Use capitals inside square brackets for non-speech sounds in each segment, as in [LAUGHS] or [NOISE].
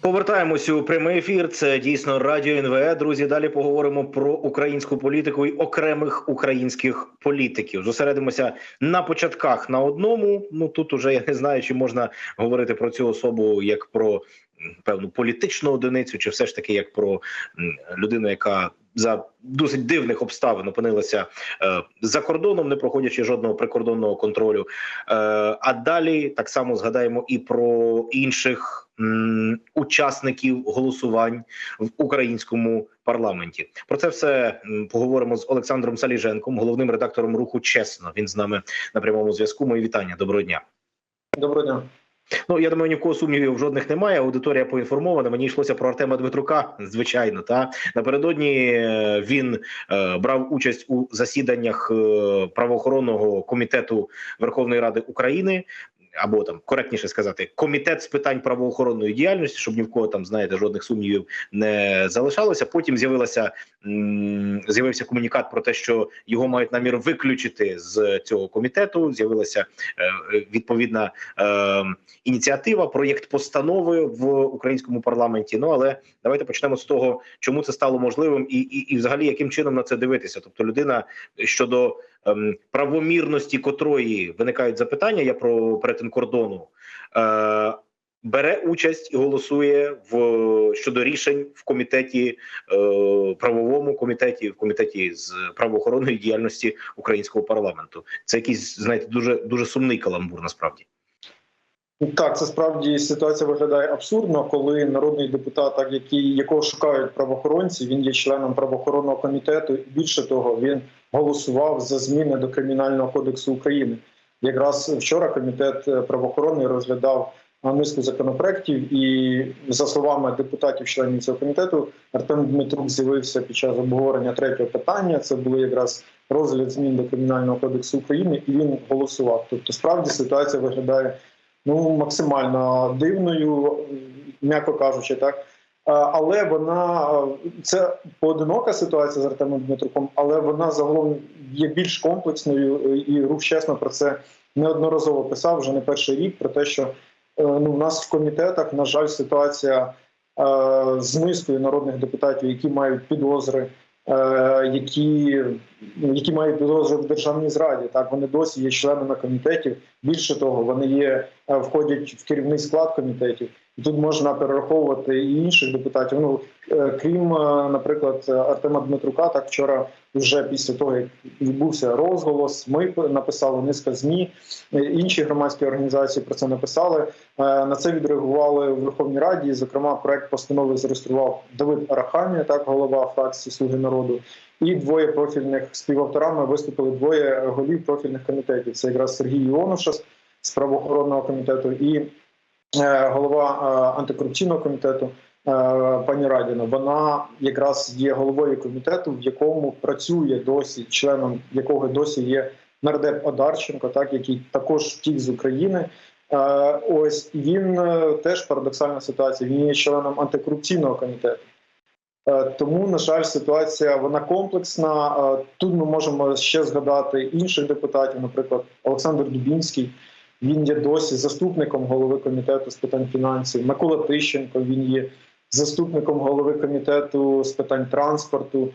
Повертаємось у прямий ефір. Це дійсно радіо НВЕ. Друзі, далі поговоримо про українську політику і окремих українських політиків. Зосередимося на початках на одному. Ну тут уже я не знаю, чи можна говорити про цю особу як про певну політичну одиницю, чи все ж таки як про людину, яка за досить дивних обставин опинилася е, за кордоном, не проходячи жодного прикордонного контролю. Е, а далі так само згадаємо і про інших учасників голосувань в українському парламенті. Про це все поговоримо з Олександром Саліженком, головним редактором руху. Чесно, він з нами на прямому зв'язку. Мої вітання. Доброго дня. Доброго дня. Ну я думаю, ні в кого сумнівів жодних немає. Аудиторія поінформована. Мені йшлося про Артема Дмитрука. Звичайно, та напередодні е, він е, брав участь у засіданнях е, правоохоронного комітету Верховної Ради України. Або там коректніше сказати, комітет з питань правоохоронної діяльності, щоб ні в кого там знаєте жодних сумнівів не залишалося. Потім з'явилася з'явився комунікат про те, що його мають намір виключити з цього комітету. З'явилася е, відповідна е, ініціатива, проєкт постанови в українському парламенті. Ну але давайте почнемо з того, чому це стало можливим, і, і, і взагалі яким чином на це дивитися. Тобто, людина щодо ем, правомірності котрої виникають запитання, я про перетин кордону. Е, Бере участь і голосує в щодо рішень в комітеті е, правовому комітеті, в комітеті з правоохоронної діяльності українського парламенту. Це якийсь знаєте дуже дуже сумний каламбур. Насправді Так, це справді ситуація виглядає абсурдно, коли народний депутат, який якого шукають правоохоронці, він є членом правоохоронного комітету. Більше того, він голосував за зміни до кримінального кодексу України. Якраз вчора комітет е, правоохорони розглядав низку законопроєктів, і за словами депутатів, членів цього комітету, Артем Дмитрук з'явився під час обговорення третього питання. Це було якраз розгляд змін до кримінального кодексу України, і він голосував. Тобто, справді ситуація виглядає ну максимально дивною, м'яко кажучи, так. Але вона це поодинока ситуація з Артемом Дмитруком, але вона загалом є більш комплексною. І рух чесно про це неодноразово писав вже не перший рік. Про те, що е, ну у нас в комітетах на жаль ситуація е, з низкою народних депутатів, які мають підозри, е, які ну, які мають підозру в державній зраді. Так вони досі є членами комітетів. Більше того, вони є е, входять в керівний склад комітетів. Тут можна перераховувати і інших депутатів. Ну е, крім, е, наприклад, Артема Дмитрука, так вчора, вже після того як відбувся розголос, ми написали низка змі. е, Інші громадські організації про це написали. На це відреагували в Верховній Раді. Зокрема, проект постанови зареєстрував Давид Арахамія, так голова фракції Слуги народу. І двоє профільних співавторами виступили двоє голів профільних комітетів. Це якраз Сергій Іонушас з правоохоронного комітету і голова е, антикорупційного комітету е, пані Радіна. Вона якраз є головою комітету, в якому працює досі, членом якого досі є нардеп Одарченко, так який також втік з України. Е, Ось він е, теж парадоксальна ситуація. Він є членом антикорупційного комітету. Е, Тому, на жаль, ситуація вона комплексна. Е, Тут ми можемо ще згадати інших депутатів, наприклад, Олександр Дубінський. Він є досі заступником голови комітету з питань фінансів. Микола Тищенко він є заступником голови комітету з питань транспорту.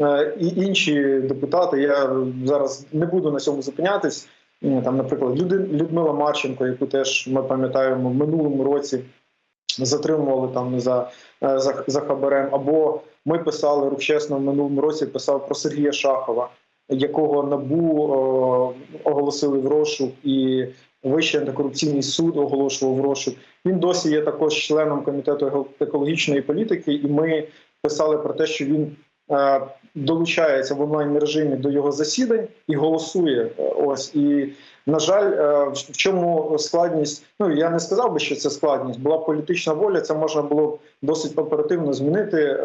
Е, І інші депутати. Я зараз не буду на цьому зупинятись. Е, Там, наприклад, Людмила Марченко, яку теж ми пам'ятаємо в минулому році затримували там за, е, за, за хабарем. Або ми писали рух чесно в минулому році. Писав про Сергія Шахова, якого набу о, оголосили в розшук, і Вищий антикорупційний суд оголошував розшук. Він досі є також членом комітету еко- екологічної політики, і ми писали про те, що він. е, Долучається в онлайн режимі до його засідань і голосує. Е, Ось і на жаль, е, в чому складність? Ну я не сказав би, що це складність. Була політична воля. Це можна було досить оперативно змінити,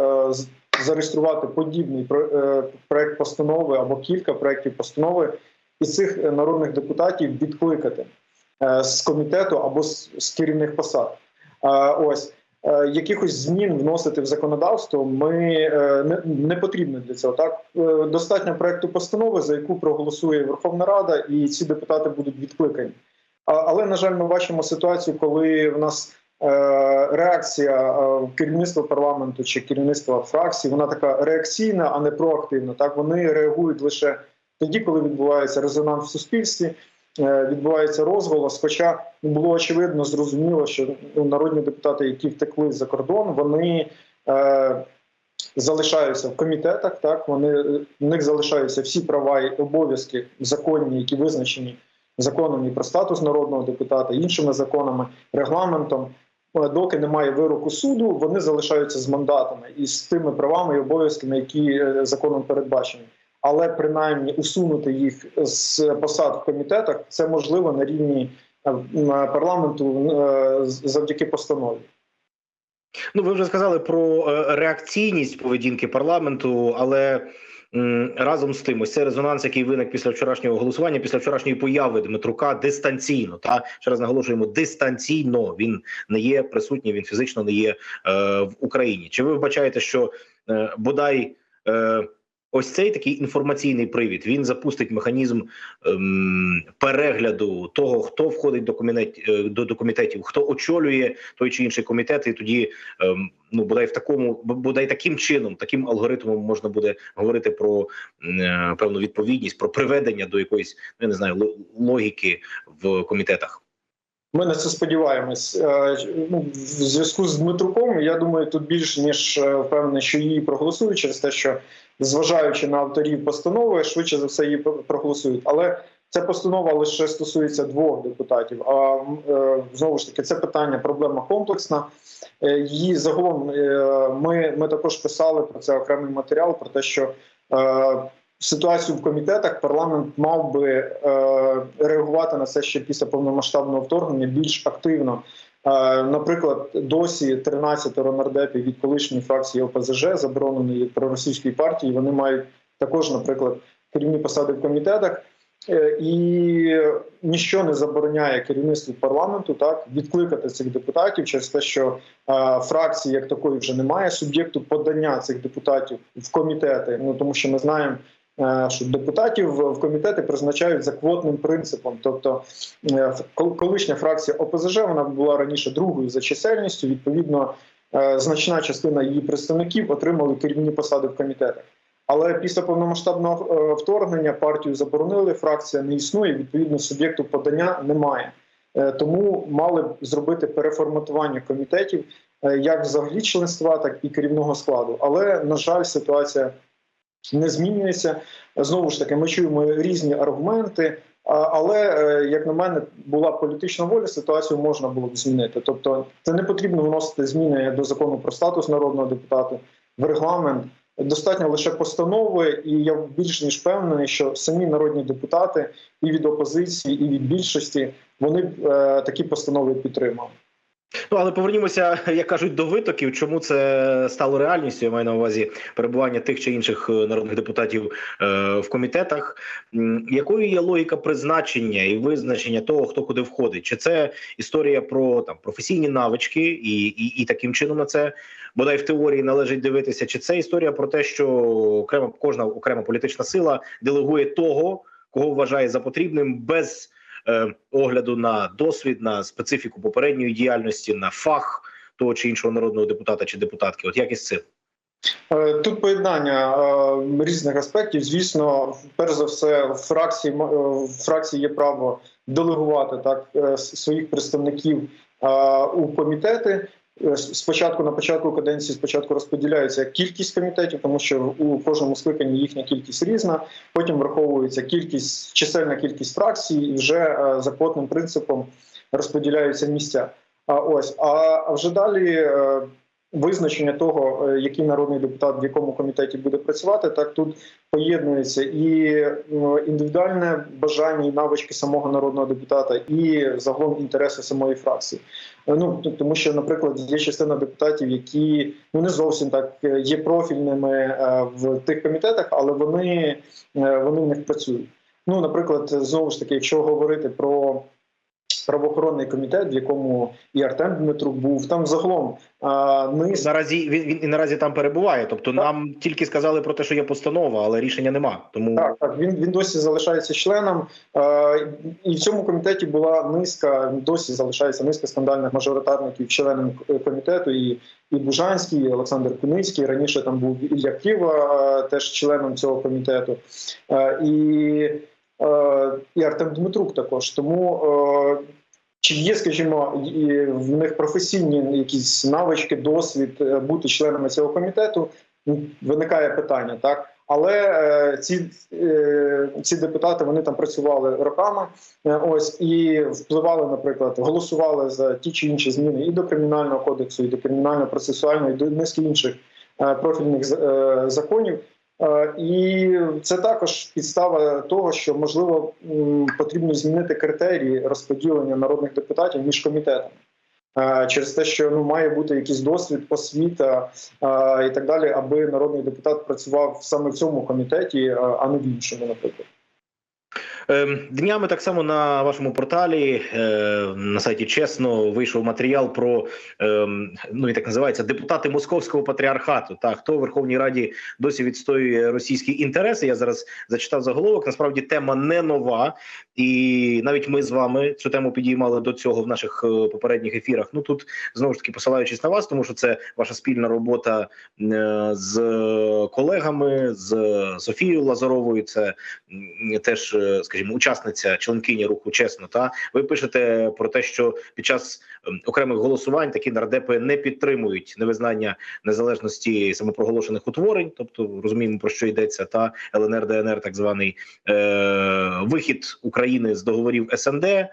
зареєструвати подібний про- проект постанови або кілька проєктів постанови, і цих народних депутатів відкликати з комітету або з, керівних посад. Е, Ось. Е, Якихось змін вносити в законодавство ми е, не, не потрібно для цього. Так Е, достатньо проекту постанови, за яку проголосує Верховна Рада, і ці депутати будуть відкликані. Але на жаль, ми бачимо ситуацію, коли в нас реакція е, керівництва парламенту чи керівництва фракції, вона така реакційна, а не проактивна. Так вони реагують лише тоді, коли відбувається резонанс в суспільстві. Е, Відбувається розголос, хоча було очевидно, зрозуміло, що ну, народні депутати, які втекли за кордон, вони е, залишаються в комітетах. Так вони в них залишаються всі права і обов'язки законні, які визначені законом і про статус народного депутата, іншими законами, регламентом. Е, Доки немає вироку суду, вони залишаються з мандатами і з тими правами і обов'язками, які е, законом передбачені. Але принаймні усунути їх з посад в комітетах це можливо на рівні е, парламенту е, завдяки постанові. Ну, ви вже сказали про е, реакційність поведінки парламенту, але разом з тим, ось цей резонанс, який виник після вчорашнього голосування, після вчорашньої появи Дмитрука, дистанційно. Та ще раз наголошуємо, дистанційно він не є присутній, він фізично не є е, в Україні. Чи ви вбачаєте, що е, бодай е, ось цей такий інформаційний привід він запустить механізм ем, перегляду того, хто входить до комітет, е, до, до комітетів, хто очолює той чи інший комітет, і тоді ем, ну бодай в такому бодай таким чином, таким алгоритмом можна буде говорити про е, певну відповідність, про приведення до якоїсь ну, я не знаю ло- логіки в комітетах. Ми на це сподіваємось. Е, Ну, в зв'язку з Дмитруком, я думаю, тут більш ніж е, впевнений, що її проголосують через те, що зважаючи на авторів постанови, швидше за все її проголосують. Але ця постанова лише стосується двох депутатів. А е, знову ж таки, це питання, проблема комплексна. Її загалом ми, ми також писали про це окремий матеріал, про те, що ситуацію в комітетах парламент мав би е, реагувати на це ще після повномасштабного вторгнення більш активно. Е, наприклад, досі 13 нардепів від колишньої фракції ОПЗЖ, забороненої проросійської партії, вони мають також, наприклад, керівні посади в комітетах. Е, І ніщо не забороняє керівництву парламенту так відкликати цих депутатів через те, що е, фракції як такої вже немає суб'єкту подання цих депутатів в комітети. Ну тому що ми знаємо, що депутатів в комітети призначають за квотним принципом. Тобто, е, колишня фракція ОПЗЖ вона була раніше другою за чисельністю. Відповідно, е, значна частина її представників отримали керівні посади в комітетах. Але після повномасштабного е, вторгнення партію заборонили, фракція не існує. Відповідно, суб'єкту подання немає. Е, Тому мали б зробити переформатування комітетів е, як взагалі членства, так і керівного складу. Але на жаль, ситуація не змінюється. Знову ж таки, ми чуємо різні аргументи. Але е, як на мене, була політична воля, ситуацію можна було б змінити. Тобто, це не потрібно вносити зміни до закону про статус народного депутата в регламент. Достатньо лише постанови, і я більш ніж впевнений, що самі народні депутати і від опозиції, і від більшості вони б е, такі постанови підтримали. Ну але повернімося, [LAUGHS] як кажуть, до витоків. Чому це стало реальністю? Я маю на увазі перебування тих чи інших е, народних депутатів е, в комітетах. Якою є логіка призначення і визначення того, хто куди входить? Чи це історія про там професійні навички, і, і, і таким чином на це бодай в теорії належить дивитися? Чи це історія про те, що окрема кожна окрема політична сила делегує того, кого вважає за потрібним без огляду на досвід, на специфіку попередньої діяльності, на фах того чи іншого народного депутата чи депутатки. От як із цим? Е, Тут поєднання е, різних аспектів. Звісно, перш за все, в фракції е, фракції є право делегувати так е, своїх представників е, у комітети. Е, Спочатку на початку каденції спочатку розподіляється кількість комітетів, тому що у кожному скликанні їхня кількість різна. Потім враховується кількість чисельна кількість фракцій, і вже е, за квотним принципом розподіляються місця. А ось а, а вже далі е, визначення того, е, який народний депутат в якому комітеті буде працювати, так тут поєднується і індивідуальне бажання і навички самого народного депутата, і загалом інтереси самої фракції. Е, Ну тому, що, наприклад, є частина депутатів, які ну не зовсім так е, є профільними е, в тих комітетах, але вони, е, вони в них працюють. Ну, наприклад, знову ж таки, якщо говорити про правоохоронний комітет, в якому і Артем Дмитрук був. Там загалом а, низ Наразі він, він і наразі там перебуває. Тобто нам тільки сказали про те, що є постанова, але рішення нема. Тому Так, так, він, він досі залишається членом, і в цьому комітеті була низка, досі залишається низка скандальних мажоритарників, членом комітету, і, і Бужанський, і Олександр Куницький. Раніше там був Ілля Ківа, теж членом цього комітету, і, і Артем Дмитрук також. Тому е, чи є, скажімо, в них професійні якісь навички, досвід е, бути членами цього комітету? Виникає питання, так. Але е, ці, е, ці депутати вони там працювали роками, е, ось і впливали, наприклад, голосували за ті чи інші зміни і до кримінального кодексу, і до кримінально процесуального, і до низки інших е, профільних е, законів. Е, І це також підстава того, що можливо потрібно змінити критерії розподілення народних депутатів між комітетами. Е, Через те, що ну має бути якийсь досвід, освіта е, і так далі, аби народний депутат працював саме в цьому комітеті, а не в іншому, наприклад. Ем, Днями так само на вашому порталі е, на сайті чесно вийшов матеріал про ем, ну і так називається депутати московського патріархату. Та хто в Верховній Раді досі відстоює російські інтереси? Я зараз зачитав заголовок. Насправді тема не нова, і навіть ми з вами цю тему підіймали до цього в наших е, попередніх ефірах. Ну тут знову ж таки посилаючись на вас, тому що це ваша спільна робота е, з колегами з Софією Лазаровою. Це теж, е, скажімо, учасниця членкині руху чесно. Та ви пишете про те, що під час ем, окремих голосувань такі нардепи не підтримують невизнання незалежності самопроголошених утворень, тобто розуміємо про що йдеться, та ЛНР ДНР, так званий е, вихід України з договорів СНД, е,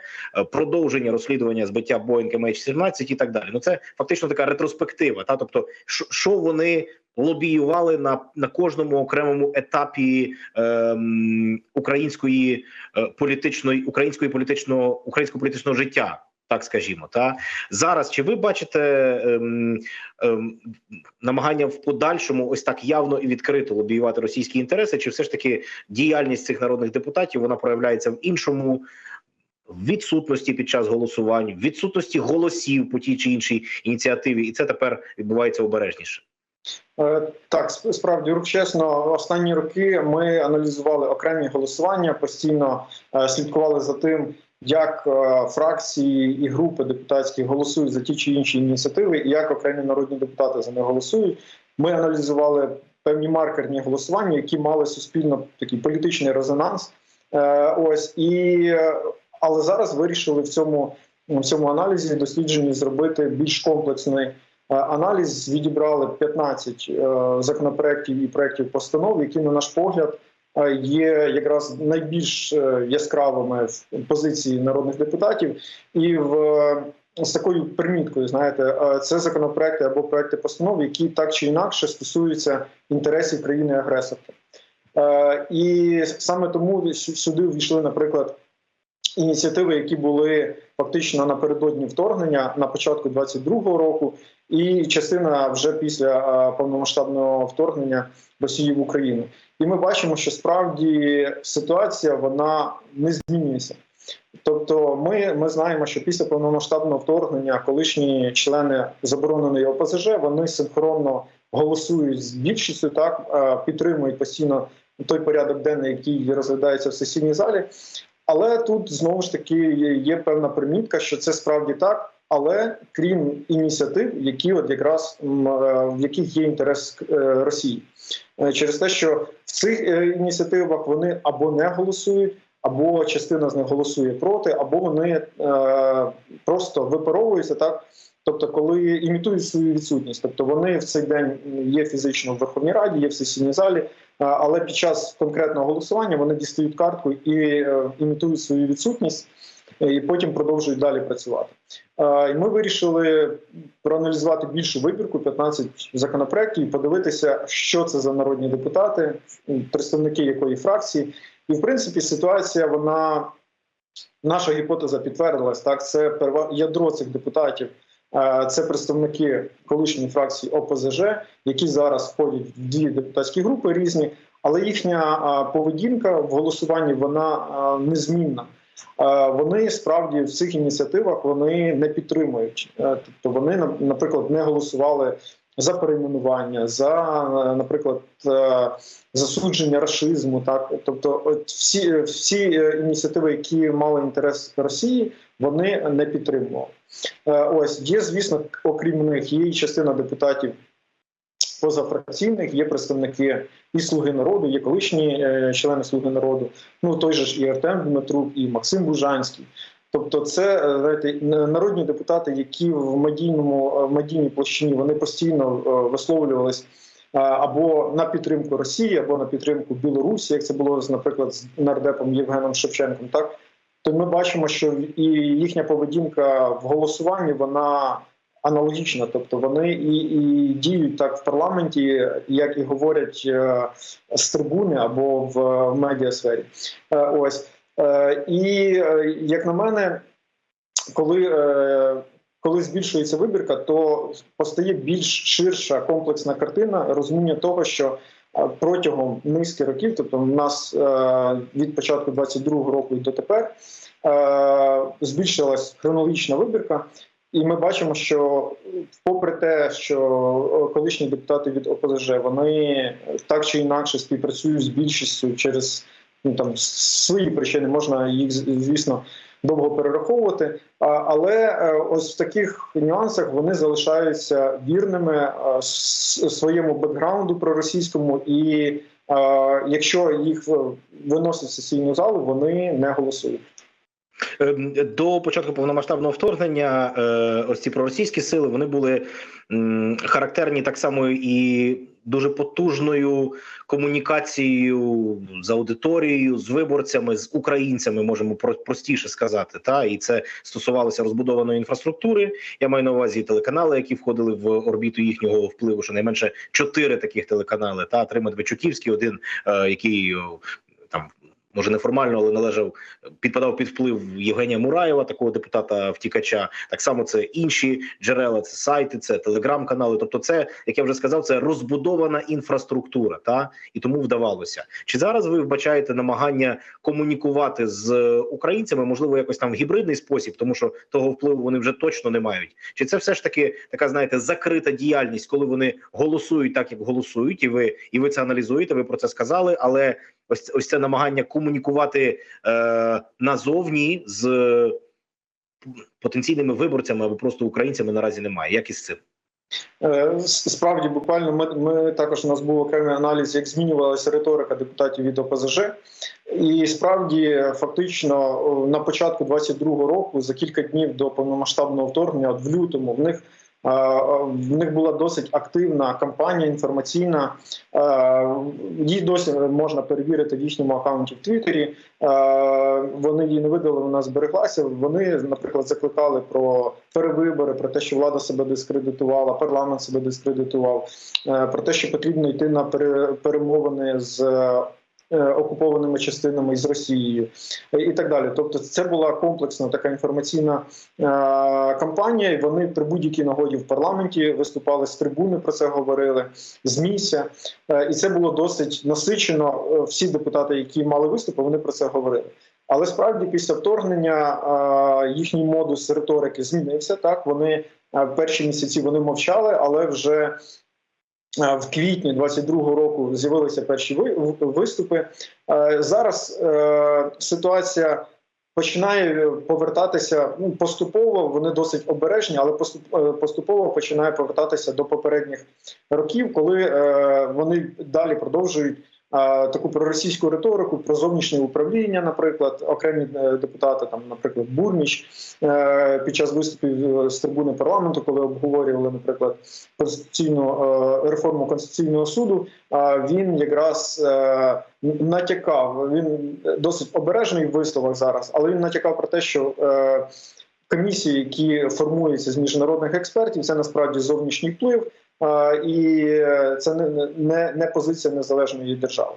продовження розслідування збиття Боїнг MH17 і так далі. Ну це фактично така ретроспектива. Та тобто, що вони лобіювали на, на кожному окремому етапі ем, української е, політичної української політичного українського політичного життя. Так скажімо, та зараз чи ви бачите ем, ем, намагання в подальшому ось так явно і відкрито лобіювати російські інтереси, чи все ж таки діяльність цих народних депутатів вона проявляється в іншому відсутності під час голосувань, відсутності голосів по тій чи іншій ініціативі, і це тепер відбувається обережніше. Е, Так, справді рух чесно. Останні роки ми аналізували окремі голосування, постійно е, слідкували за тим, як е, фракції і групи депутатські голосують за ті чи інші ініціативи, і як окремі народні депутати за них голосують. Ми аналізували певні маркерні голосування, які мали суспільно такий політичний резонанс. Ось і але зараз вирішили в цьому в цьому аналізі дослідженні зробити більш комплексний. Е, Аналіз відібрали 15 е, законопроєктів і проєктів постанов, які, на наш погляд, е, є якраз найбільш яскравими в позиції народних депутатів, і в з такою приміткою, знаєте, це законопроекти або проекти постанов, які так чи інакше стосуються інтересів країни-агресорки. І саме тому сюди ввійшли, наприклад, ініціативи, які були фактично напередодні вторгнення на початку 22-го року, і частина вже після е, повномасштабного вторгнення Росії в Україну. І ми бачимо, що справді ситуація вона не змінюється. Тобто, ми, ми знаємо, що після повномасштабного вторгнення колишні члени забороненої ОПЗЖ вони синхронно голосують з більшістю, так е, підтримують постійно той порядок денний, який розглядається в сесійній залі. Але тут знову ж таки є, певна примітка, що це справді так. Але крім ініціатив, які от якраз е, в яких є інтерес е, Росії, Е, через те, що в цих ініціативах вони або не голосують, або частина з них голосує проти, або вони просто випаровуються так. Тобто, коли імітують свою відсутність, тобто вони в цей день є фізично в Верховній Раді, є в сесійній залі, але під час конкретного голосування вони дістають картку і е, імітують свою відсутність, е, і потім продовжують далі працювати. І ми вирішили проаналізувати більшу вибірку 15 законопроєктів і подивитися, що це за народні депутати, представники якої фракції. І в принципі ситуація вона наша гіпотеза підтвердилась. Так, це ядро цих депутатів. Е, Це представники колишньої фракції ОПЗЖ, які зараз входять в дві депутатські групи різні, але їхня е, поведінка в голосуванні вона е, незмінна. вони справді в цих ініціативах вони не підтримують. Тобто вони, на- наприклад, не голосували за перейменування, за, е, наприклад, е, засудження рашизму. Так, тобто, от всі, всі е, ініціативи, які мали інтерес Росії, вони не підтримували. Ось є, звісно, окрім них, є і частина депутатів позафракційних, є представники і Слуги народу, є колишні члени Слуги народу. Ну той же ж і Артем Дмитрук, і Максим Бужанський. Тобто, це е, знаєте, народні депутати, які в медійному е, в медійній площині вони постійно е, висловлювались або на підтримку Росії, або на підтримку Білорусі, як це було наприклад з нардепом Євгеном Шевченком. Так то ми бачимо, що і їхня поведінка в голосуванні вона аналогічна, тобто вони і, і діють так в парламенті, як і говорять з трибуни або в, медіасфері. Ось і е, як на мене, коли, е, коли збільшується вибірка, то постає більш ширша комплексна картина розуміння того, що е, протягом низки років, тобто в нас е, від початку 22-го року і дотепер, е, збільшилась хронологічна вибірка. І ми бачимо, що попри те, що е, колишні депутати від ОПЗЖ вони так чи інакше співпрацюють з більшістю через ну там свої причини, можна їх звісно довго перераховувати. Але е, ось в таких нюансах вони залишаються вірними е, своєму бекграунду проросійському, і е, якщо їх виносять в сесійну залу, вони не голосують. Ем, До початку повномасштабного вторгнення е, ось ці проросійські сили вони були характерні так само і дуже потужною комунікацією з аудиторією, з виборцями, з українцями, можемо про- простіше сказати. Та і це стосувалося розбудованої інфраструктури. Я маю на увазі телеканали, які входили в орбіту їхнього впливу. Щонайменше чотири таких телеканали. Та три Медведчуківський, один е, який там. Може неформально, але належав підпадав під вплив Євгенія Мураєва, такого депутата втікача. Так само це інші джерела, це сайти, це телеграм-канали. Тобто, це як я вже сказав, це розбудована інфраструктура, та і тому вдавалося. Чи зараз ви вбачаєте намагання комунікувати з українцями? Можливо, якось там в гібридний спосіб, тому що того впливу вони вже точно не мають. Чи це все ж таки така, знаєте, закрита діяльність, коли вони голосують так, як голосують, і ви і ви це аналізуєте? Ви про це сказали, але ось ось це намагання комунікувати е, назовні з потенційними виборцями або просто українцями наразі немає. Як із цим? Е, Справді, буквально ми, ми також у нас був окремий аналіз, як змінювалася риторика депутатів від ОПЗЖ. І справді, фактично, на початку 22-го року, за кілька днів до повномасштабного вторгнення, от в лютому, в них в них була досить активна кампанія інформаційна. Е, Її досі можна перевірити в їхньому аккаунті в Твіттері. Е, Вони її не видали, вона збереглася. Вони, наприклад, закликали про перевибори, про те, що влада себе дискредитувала, парламент себе дискредитував, е, про те, що потрібно йти на пере- перемовини з е, окупованими частинами з Росією е, і так далі. Тобто, це була комплексна така інформаційна е, кампанія. і Вони при будь-якій нагоді в парламенті виступали з трибуни, про це говорили з місця, Е, і це було досить насичено. Е, Всі депутати, які мали виступи, вони про це говорили. Але справді після вторгнення е, їхній модус риторики змінився. Так вони е, перші місяці вони мовчали, але вже е, в квітні 22-го року з'явилися перші виступи. Зараз е, ситуація починає повертатися ну, поступово. Вони досить обережні, але е, поступово починає повертатися до попередніх років, коли е, вони далі продовжують таку проросійську риторику про зовнішнє управління, наприклад, окремі е, депутати, там, наприклад, Бурміч, е, під час виступів е, з трибуни парламенту, коли обговорювали, наприклад, конституційну реформу конституційного суду, він якраз натякав. Він досить обережний в висловах зараз, але він натякав про те, що комісії, які формуються з міжнародних експертів, це насправді зовнішній вплив. І це не, не, не позиція незалежної держави.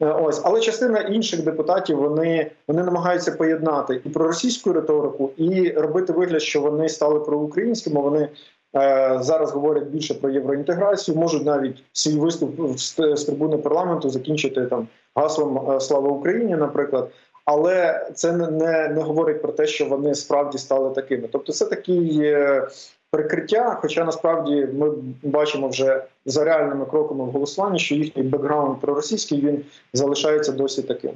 Е, Ось, але частина інших депутатів вони, вони намагаються поєднати і проросійську риторику, і робити вигляд, що вони стали проукраїнськими. Вони е, зараз говорять більше про євроінтеграцію, можуть навіть свій виступ з, з трибуни парламенту закінчити там гаслом е, Слава Україні, наприклад. але це не, не, не говорить про те, що вони справді стали такими. Тобто, це такий е, прикриття. Хоча насправді ми бачимо вже за реальними кроками в голосуванні, що їхній бекграунд проросійський він залишається досі таким.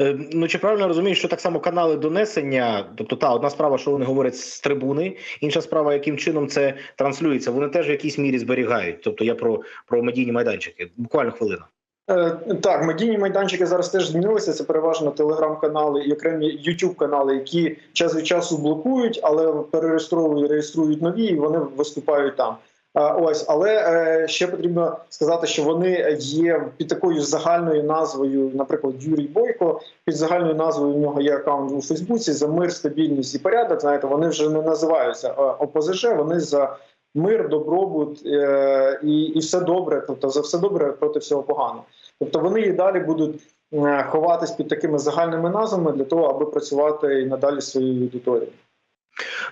Е, Ну чи правильно розумієш, що так само канали донесення, тобто та одна справа, що вони говорять з трибуни, інша справа, яким чином це транслюється, вони теж в якійсь мірі зберігають. Тобто я про, про медійні майданчики. Буквально хвилина. Е, Так, медійні майданчики зараз теж змінилися. Це переважно телеграм-канали і окремі youtube канали які час від часу блокують, але перереєстровують, реєструють нові, і вони виступають там. Ось, але е, ще потрібно сказати, що вони є під такою загальною назвою, наприклад, Юрій Бойко. Під загальною назвою у нього є аккаунт у Фейсбуці за мир, стабільність і порядок. Знаєте, вони вже не називаються е, ОПЗЖ, вони за мир, добробут е, і, і все добре. Тобто за все добре проти всього поганого. Тобто вони і далі будуть е, ховатись під такими загальними назвами для того, аби працювати і надалі своєю аудиторією.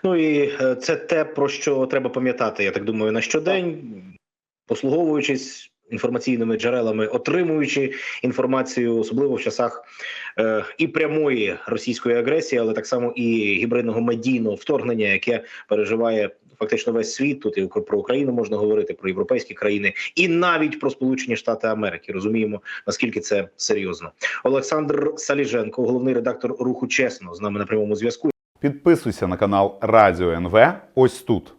Ну і е, це те, про що треба пам'ятати, я так думаю, на щодень, послуговуючись інформаційними джерелами, отримуючи інформацію, особливо в часах е, і прямої російської агресії, але так само і гібридного медійного вторгнення, яке переживає фактично весь світ. Тут і про Україну можна говорити, про європейські країни, і навіть про Сполучені Штати Америки. Розуміємо наскільки це серйозно. Олександр Саліженко, головний редактор руху чесно, з нами на прямому зв'язку. Підписуйся на канал Радіо НВ ось тут.